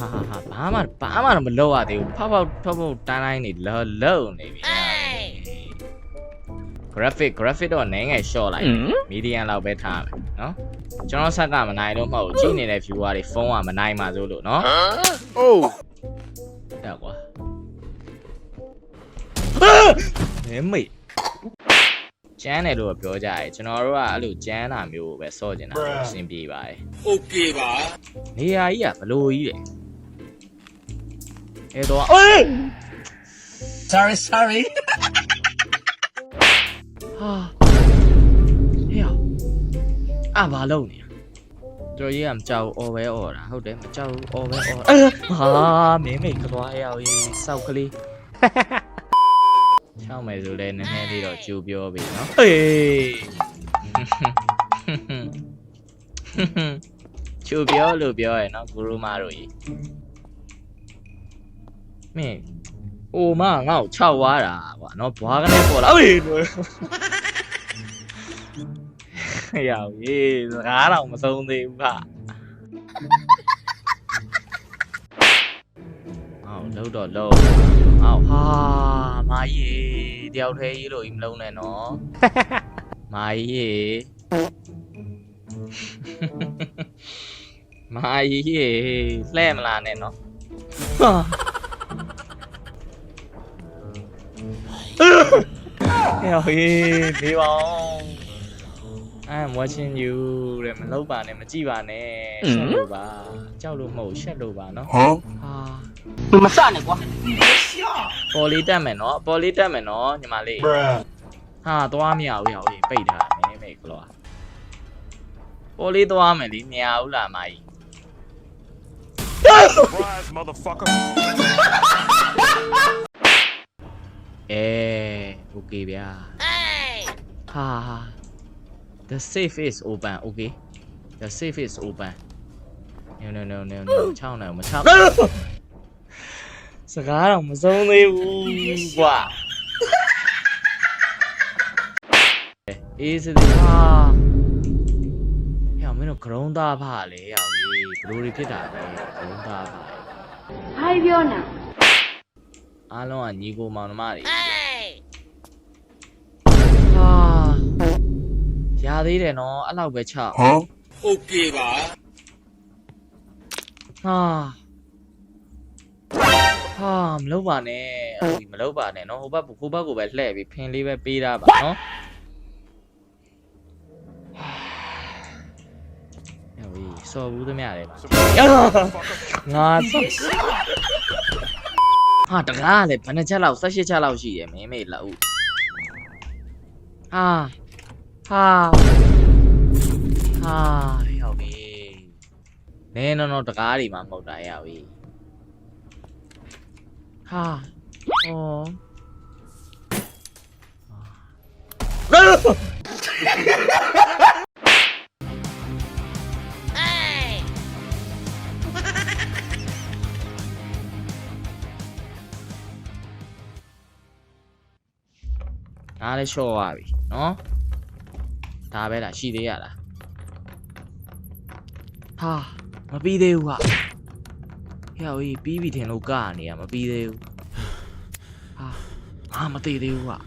ဟာဟာဟာဘာမှဘာမှတော့မလုပ်ရသေးဘူးဖောက်ဖောက်ဖောက်ဖောက်တန်းတိုင်းနေလောလုံနေပြီ graphic graphic တော့နည်းငယ် short လိုက် medium လောက်ပဲထားမယ်နော်ကျွန်တော်ဆက်ကမနိုင်လို့မဟုတ်ဘူးကြည့်နေတဲ့ viewer တွေဖုန်းကမနိုင်ပါစိုးလို့နော် Oh. တက်ကွာနေမိတ်ကျန်းတယ်လို့ပြောကြရဲကျွန်တော်တို့ကအဲ့လိုကျန်းတာမျိုးပဲစော့ကျင်တာအဆင်ပြေပါတယ် Okay ပါနေရာကြီးကဘလို့ကြီးလဲ အဲတော့အေး Sorry sorry ဟာဟေ့အာဘာလုံးနေတော်ကြီးကမကြောက်အော်ပဲအော်တာဟုတ်တယ်မကြောက်အော်ပဲအော်ဟာမင်းမိတ်ကွာရောက်ရေးစောက်ကလေးချောင်းမယ်ဆိုလဲနည်းနည်းလေးတော့ကြိုးပြောပြီနော်ဟေးကြိုးပြောလို့ပြောရယ်နော်ဂူရူမတို့ကြီး မင်းအိုမငါ့ကိုခြောက်သွားတာကွာနော်ဘွားကနေပေါ်လာဟေးရောက်ရေးစကားတော့မဆုံးသေးဘူးခဟောလုံးတော့လုံးဟောဟာမာကြီးတယောက်တည်းရေးလို့ဤမလုံးနဲ့နော်မာကြီးမာကြီးလှဲ့မလားနဲ့နော် ဟာရောက်ရေးနေပါအောင် I'm watching you တဲ့မလုပ်ပါနဲ့မကြည့်ပါနဲ့ရှက်လို့ပါကြောက်လို့မဟုတ်ရှက်လို့ပါနော် Huh? ဟာမစနဲ့ကွာပေါ်လေးတက်မယ်နော်ပေါ်လေးတက်မယ်နော်ညီမလေး Bruh ဟာသွားမရဘူးရောက်ရေးပိတ်ထားတယ်မိတ်ကလောပေါ်လေးသွားမယ်လीမရဘူးလားမကြီး Surprise, motherfucker. အဲ okay ဗျာဟာ the safe is open okay the safe is open no no no no no ချောင်းနိုင်မချောင်းစကားတော့မစုံသေးဘူးကွာအေးစစ်ဟာဟဲ့မင်းတို့ဂရုံးသားဖလေရောင်ကြီးဘလို့တွေဖြစ်တာလဲဂရုံးသားဖဟိုင်းပြောနာအားလုံးကညီကိုမောင်နှမတွေ ရသေးတယ်နော်အဲ့လောက်ပဲချ Huh? Okay ပါဟာဟာမလုပ်ပါနဲ့အဲ့ဒီမလုပ်ပါနဲ့နော်ဟိုဘက်ဟိုဘက်ကိုပဲလှည့်ပြီးဖင်လေးပဲပေးတာပါနော်ဟဲ့ဝေးစော်ဘူးသမျှလေပါ Surprise, motherfucker. ငါစော်ဟာတကားလေဘယ်နှချက်လောက်18ချက်လောက်ရှိတယ်မင်းမေလောက်ဟာ ဟာဟာရောက်ပြီနဲနော်နော်တကားတွေမှမဟုတ်တာရောက်ပြီဟာအော်ဒါလည်းရှော့သွားပြီနော် ဒါပဲလားရှိသေးရလားဟာမပြီးသေးဘူးဟာဟဲ့ဟိုပြီးပြီထင်လို့ကနေရမပြီးသေးဘူးဟာအာမသေးသေးဘူးဟာ